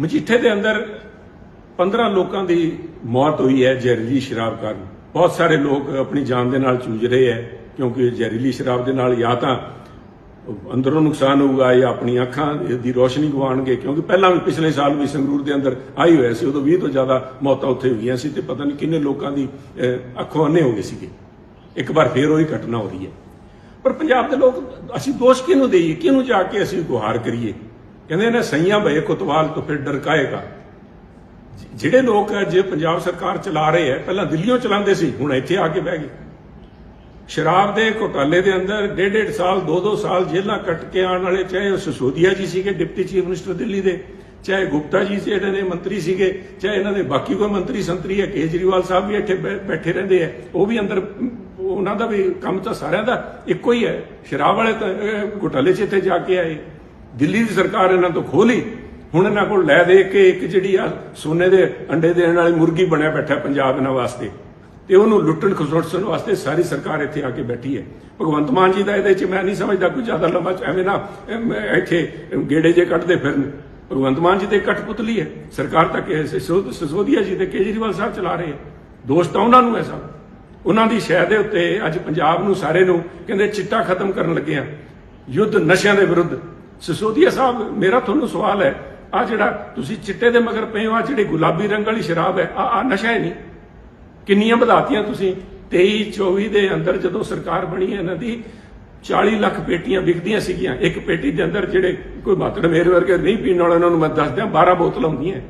ਮਜੀਠੇ ਦੇ ਅੰਦਰ 15 ਲੋਕਾਂ ਦੀ ਮੌਤ ਹੋਈ ਹੈ ਜ਼ਹਿਰੀਲੀ ਸ਼ਰਾਬ ਕਾਰਨ। ਬਹੁਤ ਸਾਰੇ ਲੋਕ ਆਪਣੀ ਜਾਨ ਦੇ ਨਾਲ ਜੂਝ ਰਹੇ ਹੈ, ਕਿਉਂਕਿ ਜ਼ਹਿਰੀਲੀ ਸ਼ਰਾਬ ਦੇ ਨਾਲ ਜਾਂ ਤਾਂ ਅੰਦਰੋਂ ਨੁਕਸਾਨ ਹੋਊਗਾ ਜਾਂ ਆਪਣੀ ਅੱਖਾਂ ਦੀ ਰੋਸ਼ਨੀ ਗਵਾਉਣਗੇ ਕਿਉਂਕਿ ਪਹਿਲਾਂ ਵੀ ਪਿਛਲੇ ਸਾਲ ਵੀ ਸੰਗਰੂਰ ਦੇ ਅੰਦਰ ਆਈ ਹੋਇਆ ਸੀ, ਉਦੋਂ 20 ਤੋਂ ਜ਼ਿਆਦਾ ਮੌਤਾਂ ਉੱਥੇ ਹੋਈਆਂ ਸੀ ਤੇ ਪਤਾ ਨਹੀਂ ਕਿੰਨੇ ਲੋਕਾਂ ਦੀ ਅੱਖੋਂ ਅੰਨੇ ਹੋ ਗਏ ਸੀਗੇ। ਇੱਕ ਵਾਰ ਫੇਰ ਉਹੀ ਘਟਨਾ ਹੋ ਰਹੀ ਹੈ। ਪਰ ਪੰਜਾਬ ਦੇ ਲੋਕ, ਅਸੀਂ ਦੋਸ਼ ਕਿਹਨੂੰ ਦੇਈਏ? ਕਿਹਨੂੰ ਜਾ ਕੇ ਅਸੀਂ ਗੁਹਾਰ ਕਰੀਏ? ਕਹਿੰਦੇ ਨੇ ਸਈਆਂ ਭਏ ਕੁਤਵਾਲ ਤੋਂ ਫਿਰ ਡਰਕਾਏਗਾ ਜਿਹੜੇ ਲੋਕ ਅੱਜ ਪੰਜਾਬ ਸਰਕਾਰ ਚਲਾ ਰਹੇ ਹੈ ਪਹਿਲਾਂ ਦਿੱਲੀੋਂ ਚਲਾਉਂਦੇ ਸੀ, ਹੁਣ ਇੱਥੇ ਆ ਕੇ ਬਹਿ ਗਏ। ਸ਼ਰਾਬ ਦੇ ਘੁਟਾਲੇ ਦੇ ਅੰਦਰ ਡੇਢ ਡੇਢ ਸਾਲ ਦੋ ਦੋ ਸਾਲ ਜੇਲ੍ਹਾਂ ਕੱਟ ਕੇ ਆਉਣ ਵਾਲੇ, ਚਾਹੇ ਉਹ ਸਿਸੋਦੀਆ ਜੀ ਸੀਗੇ, ਡਿਪਟੀ ਚੀਫ ਮਿਨਿਸਟਰ ਦਿੱਲੀ ਦੇ, ਚਾਹੇ ਗੁਪਤਾ ਜੀ ਜਿਹੜੇ ਨੇ ਮੰਤਰੀ ਸੀਗੇ, ਚਾਹੇ ਇਹਨਾਂ ਦੇ ਬਾਕੀ ਕੋਈ ਮੰਤਰੀ ਸੰਤਰੀ ਹੈ, ਕੇਜਰੀਵਾਲ ਸਾਹਿਬ ਵੀ ਇੱਥੇ ਬੈਠੇ ਰਹਿੰਦੇ ਆ, ਉਹ ਵੀ ਅੰਦਰ, ਉਹਨਾਂ ਦਾ ਵੀ ਕੰਮ ਤਾਂ ਸਾਰਿਆਂ ਦਾ ਇੱਕੋ ਹੀ ਹੈ। ਸ਼ਰਾਬ ਵਾਲੇ ਤਾਂ ਘੁਟਾਲੇ 'ਚ ਇੱਥੇ ਜਾ ਕੇ ਆਏ। ਦਿੱਲੀ ਦੀ ਸਰਕਾਰ ਇਹਨਾਂ ਤੋਂ ਖੋਲੀ, ਹੁਣ ਇਹਨਾਂ ਕੋਲ ਲੈ ਦੇ ਕੇ ਇੱਕ ਜਿਹੜੀ ਆ ਸੋਨੇ ਦੇ ਅੰਡੇ ਦੇਣ ਵਾਲੀ ਮੁਰਗੀ ਬਣਿਆ ਬੈਠਾ ਪੰਜਾਬ ਇਹਨਾਂ ਵਾਸਤੇ। ਤੇ ਉਹਨੂੰ ਲੁੱਟਣ ਖਸੋਟਣ ਵਾਸਤੇ ਸਾਰੀ ਸਰਕਾਰ ਇੱਥੇ ਆ ਕੇ ਬੈਠੀ ਹੈ। ਭਗਵੰਤ ਮਾਨ ਜੀ ਦਾ ਇਹਦੇ 'ਚ ਮੈਂ ਨਹੀਂ ਸਮਝਦਾ ਕੋਈ ਜ਼ਿਆਦਾ ਲੰਬਾ, ਐਵੇਂ ਨਾ ਇੱਥੇ ਗੇੜੇ ਜੇ ਕੱਢਦੇ ਫਿਰਨ। ਭਗਵੰਤ ਮਾਨ ਜੀ ਤੇ ਕਠਪੁਤਲੀ ਹੈ। ਸਰਕਾਰ ਤਾਂ ਕਿ ਸਿਸੋ- ਜੀ ਤੇ ਕੇਜਰੀਵਾਲ ਸਾਹਿਬ ਚਲਾ ਰਹੇ ਹੈ। ਦੋਸ਼ ਤਾਂ ਉਹਨਾਂ ਨੂੰ ਹੈ ਸਭ। ਉਹਨਾਂ ਦੀ ਸ਼ਹਿ ਦੇ ਉੱਤੇ ਅੱਜ ਪੰਜਾਬ ਨੂੰ ਸਾਰੇ ਨੂੰ ਕਹਿੰਦੇ ਚਿੱਟਾ ਖਤਮ ਕਰਨ ਲੱਗੇ ਆ। ਯੁੱਧ ਨਸ਼ਿਆਂ ਦੇ ਵਿਰੁੱਧ। ਸਸੋਦੀਆ ਸਾਹਿਬ, ਮੇਰਾ ਤੁਹਾਨੂੰ ਸਵਾਲ ਹੈ ਆ ਜਿਹੜਾ ਤੁਸੀਂ ਚਿੱਟੇ ਦੇ ਮਗਰ ਪਏ ਹੋ ਆ ਜਿਹੜੀ ਗੁਲਾਬੀ ਰੰਗ ਵਾਲੀ ਸ਼ਰਾਬ ਹੈ ਆ ਆ ਨਸ਼ਾ ਹੈ ਨਹੀਂ? ਕਿੰਨੀਆਂ ਵਧਾਤੀਆਂ ਤੁਸੀਂ? 23 24 ਦੇ ਅੰਦਰ ਜਦੋਂ ਸਰਕਾਰ ਬਣੀ, ਇਹਨਾਂ ਦੀ 40 ਲੱਖ ਪੇਟੀਆਂ ਵਿਕਦੀਆਂ ਸੀਗੀਆਂ। ਇੱਕ ਪੇਟੀ ਦੇ ਅੰਦਰ ਜਿਹੜੇ ਕੋਈ ਮਾਤੜ ਮੇਰ ਵਰਗੇ ਨਹੀਂ ਪੀਣ ਵਾਲੇ, ਉਹਨਾਂ ਨੂੰ ਮੈਂ ਦੱਸ ਦਿਆਂ 12 ਬੋਤਲਾਂ ਹੁੰਦੀਆਂ।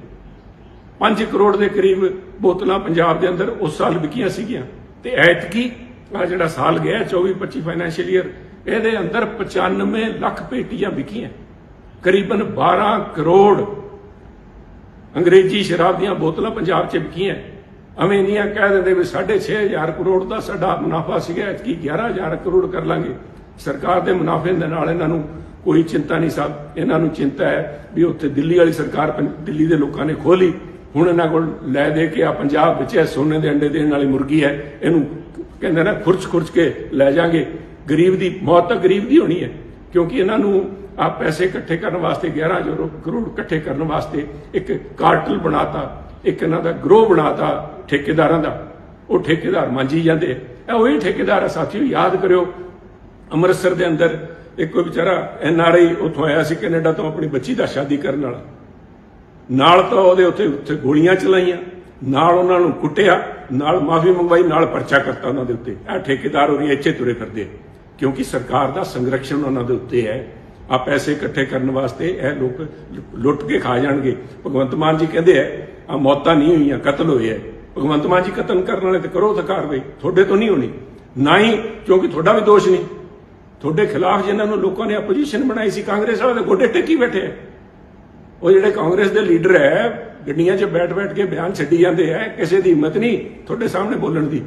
5 ਕਰੋੜ ਦੇ ਕਰੀਬ ਬੋਤਲਾਂ ਪੰਜਾਬ ਦੇ ਅੰਦਰ ਉਸ ਸਾਲ ਵਿਕੀਆਂ ਸੀਗੀਆਂ। ਤੇ ਐਤਕੀ ਆ ਜਿਹੜਾ ਸਾਲ ਗਿਆ 24 25 ਫਾਈਨੈਂਸ਼ੀਅਲ ਈਅਰ ਇਹਦੇ ਅੰਦਰ 95 ਲੱਖ ਪੇਟੀਆਂ ਵਿਕੀਆਂ। ਕਰੀਬਨ 12 ਕਰੋੜ ਅੰਗਰੇਜ਼ੀ ਸ਼ਰਾਬ ਦੀਆਂ ਬੋਤਲਾਂ ਪੰਜਾਬ 'ਚ ਵਿਕੀਆਂ। ਐਵੇਂ ਇੰਨੀਆਂ ਕਹਿ ਦਿੰਦੇ ਵੀ 6.5000 ਕਰੋੜ ਦਾ ਸਾਡਾ ਮੁਨਾਫਾ ਸੀਗਾ, ਐਤਕੀ 11000 ਕਰੋੜ ਕਰ ਲਾਂਗੇ। ਸਰਕਾਰ ਦੇ ਮੁਨਾਫੇ ਦੇ ਨਾਲ ਇਹਨਾਂ ਨੂੰ ਕੋਈ ਚਿੰਤਾ ਨਹੀਂ ਸਾਹਿਬ ਇਹਨਾਂ ਨੂੰ ਚਿੰਤਾ ਹੈ ਵੀ ਉੱਥੇ ਦਿੱਲੀ ਵਾਲੀ ਸਰਕਾਰ ਦਿੱਲੀ ਦੇ ਲੋਕਾਂ ਨੇ ਖੋਲੀ ਹੁਣ ਇਹਨਾਂ ਕੋਲ ਲੈ ਦੇ ਕੇ ਆ ਪੰਜਾਬ ਵਿੱਚ ਇਹ ਸੋਨੇ ਦੇ ਅੰਡੇ ਦੇਣ ਵਾਲੀ ਮੁਰਗੀ ਹੈ। ਇਹਨੂੰ ਕਹਿੰਦੇ ਨਾ ਖੁਰਚ ਖੁਰਚ ਕੇ ਲੈ ਜਾਗੇ। ਗਰੀਬ ਦੀ, ਮੌਤ ਤਾਂ ਗਰੀਬ ਦੀ ਹੋਣੀ ਹੈ, ਕਿਉਂਕਿ ਇਹਨਾਂ ਨੂੰ ਆ ਪੈਸੇ ਇਕੱਠੇ ਕਰਨ ਵਾਸਤੇ 11 ਜੋਰੋ ਕਰੋੜ ਇਕੱਠੇ ਕਰਨ ਵਾਸਤੇ ਇੱਕ ਕਾਰਟਲ ਬਣਾਤਾ, ਇੱਕ ਇਹਨਾਂ ਦਾ ਗਰੋਹ ਬਣਾਤਾ ਠੇਕੇਦਾਰਾਂ ਦਾ। ਉਹ ਠੇਕੇਦਾਰ ਮਾਂਜੀ ਜਾਂਦੇ ਆ। ਉਹੀ ਠੇਕੇਦਾਰ ਆ, ਸਾਥੀਓ, ਯਾਦ ਕਰਿਓ, ਅੰਮ੍ਰਿਤਸਰ ਦੇ ਅੰਦਰ ਇੱਕ ਕੋਈ ਵਿਚਾਰਾ ਐਨ ਆਰ ਆਈ ਉੱਥੋਂ ਆਇਆ ਸੀ ਕੈਨੇਡਾ ਤੋਂ ਆਪਣੀ ਬੱਚੀ ਦਾ ਸ਼ਾਦੀ ਕਰਨ ਵਾਲਾ। ਨਾਲ ਤਾਂ ਉਹਦੇ ਉੱਤੇ ਉੱਥੇ ਗੋਲੀਆਂ ਚਲਾਈਆਂ, ਨਾਲ ਉਹਨਾਂ ਨੂੰ ਕੁੱਟਿਆ, ਨਾਲ ਮਾਫੀ ਮੰਗਵਾਈ, ਨਾਲ ਪਰਚਾ ਕਰਤਾ ਉਹਨਾਂ ਦੇ ਉੱਤੇ। ਇਹ ਠੇਕੇਦਾਰ ਹੋਰੀ ਇੱਥੇ ਤੁਰੇ ਫਿਰਦੇ ਕਿਉਂਕਿ ਸਰਕਾਰ ਦਾ ਸੰਰਕਸ਼ਣ ਉਹਨਾਂ ਦੇ ਉੱਤੇ ਹੈ। ਆ ਪੈਸੇ ਇਕੱਠੇ ਕਰਨ ਵਾਸਤੇ ਇਹ ਲੋਕ ਲੁੱਟ ਕੇ ਖਾ ਜਾਣਗੇ। ਭਗਵੰਤ ਮਾਨ ਜੀ ਕਹਿੰਦੇ ਆ ਆ ਮੌਤਾਂ ਨਹੀਂ ਹੋਈਆਂ, ਕਤਲ ਹੋਏ ਆ। ਭਗਵੰਤ ਮਾਨ ਜੀ ਕਤਲ ਕਰਨ ਵਾਲੇ ਤੇ ਕਰੋ ਤਾਂ ਕਾਰਵਾਈ ਤੁਹਾਡੇ ਤੋਂ ਨਹੀਂ ਹੋਣੀ। ਨਾ ਹੀ, ਕਿਉਂਕਿ ਤੁਹਾਡਾ ਵੀ ਦੋਸ਼ ਨਹੀਂ। ਤੁਹਾਡੇ ਖਿਲਾਫ ਜਿਨ੍ਹਾਂ ਨੂੰ ਲੋਕਾਂ ਨੇ ਆਪੋਜੀਸ਼ਨ ਬਣਾਈ ਸੀ, ਕਾਂਗਰਸ ਵਾਲੇ ਦੇ ਗੋਡੇ ਟੇਕੀ ਬੈਠੇ ਆ। ਉਹ ਜਿਹੜੇ ਕਾਂਗਰਸ ਦੇ ਲੀਡਰ ਹੈ, ਗੱਡੀਆਂ 'ਚ ਬੈਠ-ਬੈਠ ਕੇ ਬਿਆਨ ਛੱਡੀ ਜਾਂਦੇ ਐ ਕਿਸੇ ਦੀ ਹਿੰਮਤ ਨਹੀਂ ਤੁਹਾਡੇ ਸਾਹਮਣੇ ਬੋਲਣ ਦੀ।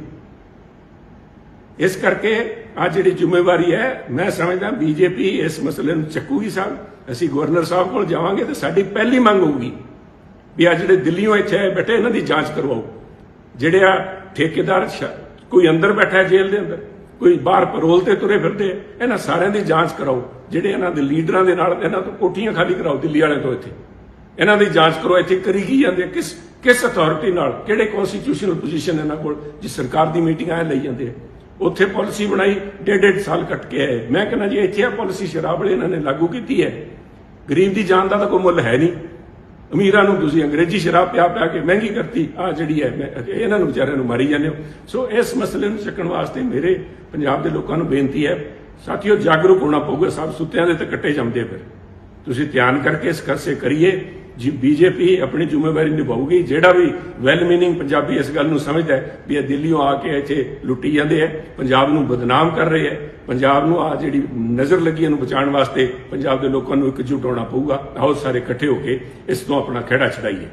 ਇਸ ਕਰਕੇ ਆ ਜਿਹੜੀ ਜ਼ਿੰਮੇਵਾਰੀ ਹੈ, ਮੈਂ ਸਮਝਦਾ ਬੀਜੇਪੀ ਇਸ ਮਸਲੇ ਨੂੰ ਚੱਕੂਗੀ ਸਾਹਿਬ। ਅਸੀਂ ਗਵਰਨਰ ਸਾਹਿਬ ਕੋਲ ਜਾਵਾਂਗੇ ਤੇ ਸਾਡੀ ਪਹਿਲੀ ਮੰਗ ਹੋਊਗੀ ਵੀ ਆ ਜਿਹੜੇ ਦਿੱਲੀੋਂ ਇੱਥੇ ਆਏ ਬੈਠੇ, ਇਹਨਾਂ ਦੀ ਜਾਂਚ ਕਰਵਾਓ। ਜਿਹੜੇ ਆ ਠੇਕੇਦਾਰ ਕੋਈ ਅੰਦਰ ਬੈਠਾ ਜੇਲ੍ਹ ਦੇ ਅੰਦਰ, ਕੋਈ ਬਾਹਰ ਪੈਰੋਲ ਤੇ ਤੁਰੇ ਫਿਰਦੇ ਇਹਨਾਂ ਸਾਰਿਆਂ ਦੀ ਜਾਂਚ ਕਰਾਓ। ਜਿਹੜੇ ਇਹਨਾਂ ਦੇ ਲੀਡਰਾਂ ਦੇ ਨਾਲ, ਇਹਨਾਂ ਤੋਂ ਕੋਠੀਆਂ ਖਾਲੀ ਕਰਾਓ ਦਿੱਲੀ ਵਾਲਿਆਂ ਤੋਂ ਇੱਥੇ। ਇਹਨਾਂ ਦੀ ਜਾਂਚ ਕਰੋ, ਇੱਥੇ ਕਰੀ ਕੀ ਜਾਂਦੇ ਕਿਸ ਕਿਸ ਅਥਾਰਟੀ ਨਾਲ, ਕਿਹੜੇ ਕਨਸਟੀਟਿਊਸ਼ਨਲ ਪੋਜੀਸ਼ਨ ਇਹਨਾਂ ਕੋਲ, ਜਿਸ ਸਰਕਾਰ ਦੀ ਮੀਟਿੰਗ ਐ ਲਈ ਜਾਂਦੇ ਆ? ਉੱਥੇ ਪਾਲਿਸੀ ਬਣਾਈ, ਡੇਢ ਡੇਢ ਸਾਲ ਕੱਟ ਕੇ ਆਏ। ਮੈਂ ਕਹਿੰਦਾ ਜੀ, ਇੱਥੇ ਆ ਪਾਲਿਸੀ ਸ਼ਰਾਬ ਵਾਲੇ, ਇਹਨਾਂ ਨੇ ਲਾਗੂ ਕੀਤੀ ਹੈ। ਗਰੀਬ ਦੀ ਜਾਨ ਦਾ ਤਾਂ ਕੋਈ ਮੁੱਲ ਹੈ ਨਹੀਂ। ਅਮੀਰਾਂ ਨੂੰ ਤੁਸੀਂ ਅੰਗਰੇਜ਼ੀ ਸ਼ਰਾਬ ਪਿਆ ਪਿਆ ਕੇ ਮਹਿੰਗੀ ਕਰਤੀ ਆ ਜਿਹੜੀ ਹੈ ਇਹਨਾਂ ਨੂੰ ਵਿਚਾਰਿਆਂ ਨੂੰ ਮਾਰੀ ਜਾਂਦੇ ਹੋ। ਸੋ ਇਸ ਮਸਲੇ ਨੂੰ ਚੱਕਣ ਵਾਸਤੇ ਮੇਰੇ ਪੰਜਾਬ ਦੇ ਲੋਕਾਂ ਨੂੰ ਬੇਨਤੀ ਹੈ, ਸਾਥੀਓ, ਜਾਗਰੂਕ ਹੋਣਾ ਪਊਗਾ। ਸਭ ਸੁੱਤਿਆਂ ਦੇ ਤੇ ਕੱਟੇ ਜਾਂਦੇ ਫਿਰ। ਤੁਸੀਂ ਧਿਆਨ ਕਰਕੇ ਇਸ ਕਰਸੇ ਕਰੀਏ। ਜੀ, ਬੀਜੇਪੀ ਆਪਣੀ ਜ਼ਿੰਮੇਵਾਰੀ ਨਿਭਾਊਗੀ। ਜਿਹੜਾ ਵੀ ਵੈਲ ਮੀਨਿੰਗ ਪੰਜਾਬੀ ਇਸ ਗੱਲ ਨੂੰ ਸਮਝਦਾ ਹੈ ਵੀ ਇਹ ਦਿੱਲੀੋਂ ਆ ਕੇ ਇੱਥੇ ਲੁੱਟੀ ਜਾਂਦੇ ਹੈ, ਪੰਜਾਬ ਨੂੰ ਬਦਨਾਮ ਕਰ ਰਹੇ ਹੈ, ਪੰਜਾਬ ਨੂੰ ਆ ਜਿਹੜੀ ਨਜ਼ਰ ਲੱਗੀ ਇਹਨੂੰ ਬਚਾਉਣ ਵਾਸਤੇ ਪੰਜਾਬ ਦੇ ਲੋਕਾਂ ਨੂੰ ਇਕਜੁੱਟ ਹੋਣਾ ਪਊਗਾ। ਆਓ ਸਾਰੇ ਇਕੱਠੇ ਹੋ ਕੇ ਇਸ ਤੋਂ ਆਪਣਾ ਖਿਹੜਾ ਛਡਾਈਏ।